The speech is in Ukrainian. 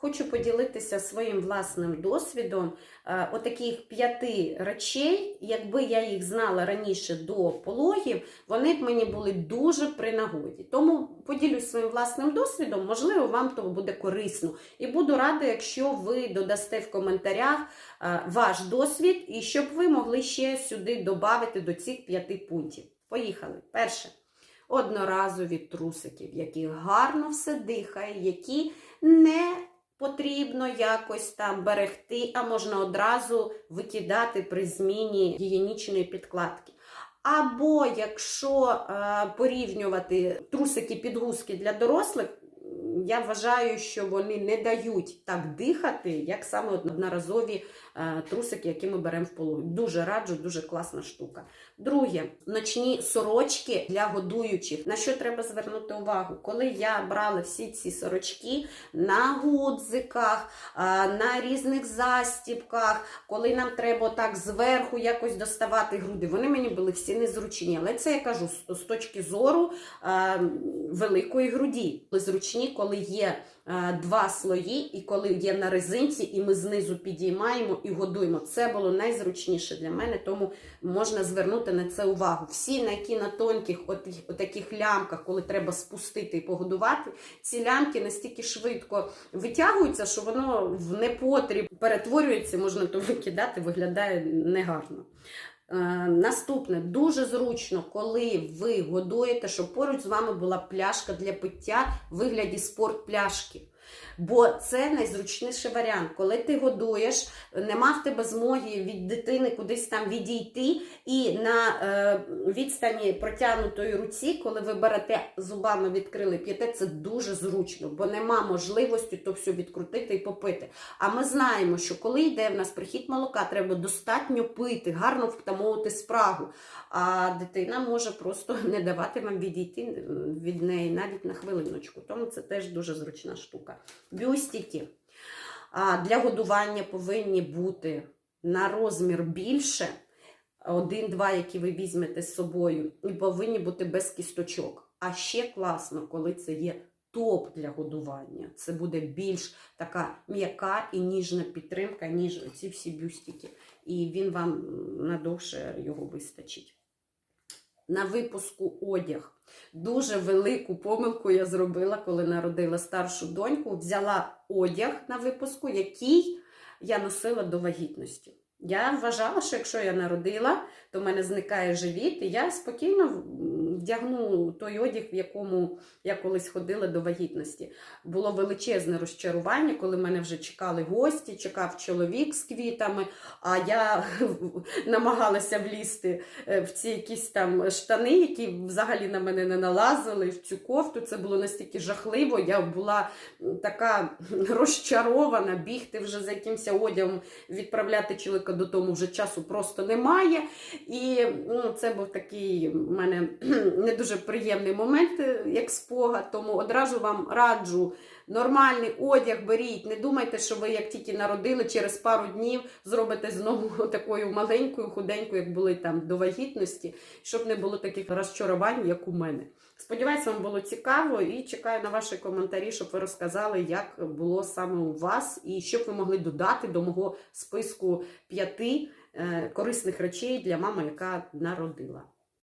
Хочу поділитися своїм власним досвідом е, отаких п'яти речей. Якби я їх знала раніше до пологів, вони б мені були дуже при нагоді. Тому поділюсь своїм власним досвідом, можливо, вам то буде корисно. І буду рада, якщо ви додасте в коментарях е, ваш досвід і щоб ви могли ще сюди додати до цих п'яти пунктів. Поїхали. Перше. Одноразові трусики, в яких гарно все дихає, які не потрібно якось там берегти, а можна одразу викидати при зміні гігієнічної підкладки. Або якщо е, порівнювати трусики-підгузки для дорослих, я вважаю, що вони не дають так дихати, як саме одноразові е, трусики, які ми беремо в пологу. Дуже раджу, дуже класна штука. Друге, ночні сорочки для годуючих. На що треба звернути увагу? Коли я брала всі ці сорочки на гудзиках, е, на різних застібках, коли нам треба так зверху якось доставати груди, вони мені були всі незручні. Але це я кажу з- з точки зору е, великої груді. Зручні, коли є е, два слої, і коли є на резинці, і ми знизу підіймаємо і годуємо. Це було найзручніше для мене, тому можна звернути на це увагу. Всі, на які на тонких отаких лямках, коли треба спустити і погодувати, ці лямки настільки швидко витягуються, що воно в непотріб перетворюється, можна то викидати, виглядає негарно. Е, Наступне дуже зручно, коли ви годуєте, щоб поруч з вами була пляшка для пиття в вигляді спортпляшки. Бо це найзручніший варіант. Коли ти годуєш, нема в тебе змоги від дитини кудись там відійти, і на е, відстані протягнутої руці, коли ви берете зубами відкрили п'яте, це дуже зручно, бо нема можливості то все відкрутити і попити. А ми знаємо, що коли йде в нас прихід молока, треба достатньо пити, гарно втамовувати спрагу. А дитина може просто не давати вам відійти від неї навіть на хвилиночку. Тому це теж дуже зручна штука. Бюстики для годування повинні бути на розмір більше. Один-два, які ви візьмете з собою, і повинні бути без кісточок. А ще класно, коли це є топ для годування. Це буде більш така м'яка і ніжна підтримка, ніж ці всі бюстики. І він вам надовше його вистачить. На випуску одяг. Дуже велику помилку я зробила, коли народила старшу доньку. Взяла одяг на випуску, який я носила до вагітності. Я вважала, що якщо я народила, то в мене зникає живіт, і я спокійно вдягну той одяг, в якому я колись ходила до вагітності. Було величезне розчарування, коли мене вже чекали гості, чекав чоловік з квітами, а я намагалася влізти е, в ці якісь там штани, які взагалі на мене не налазили, в цю кофту. Це було настільки жахливо. Я була така розчарована, бігти вже за якимось одягом, відправляти чоловіка додому вже часу просто немає. І ну, це був такий у мене не дуже приємний момент, е, як спогад. Тому одразу вам раджу. Нормальний одяг беріть. Не думайте, що ви як тільки народили, через пару днів зробите знову такою маленькою, худенькою, як були там до вагітності, щоб не було таких розчарувань, як у мене. Сподіваюся, вам було цікаво і чекаю на ваші коментарі, щоб ви розказали, як було саме у вас, і що б ви могли додати до мого списку п'яти е, корисних речей для мами, яка народила.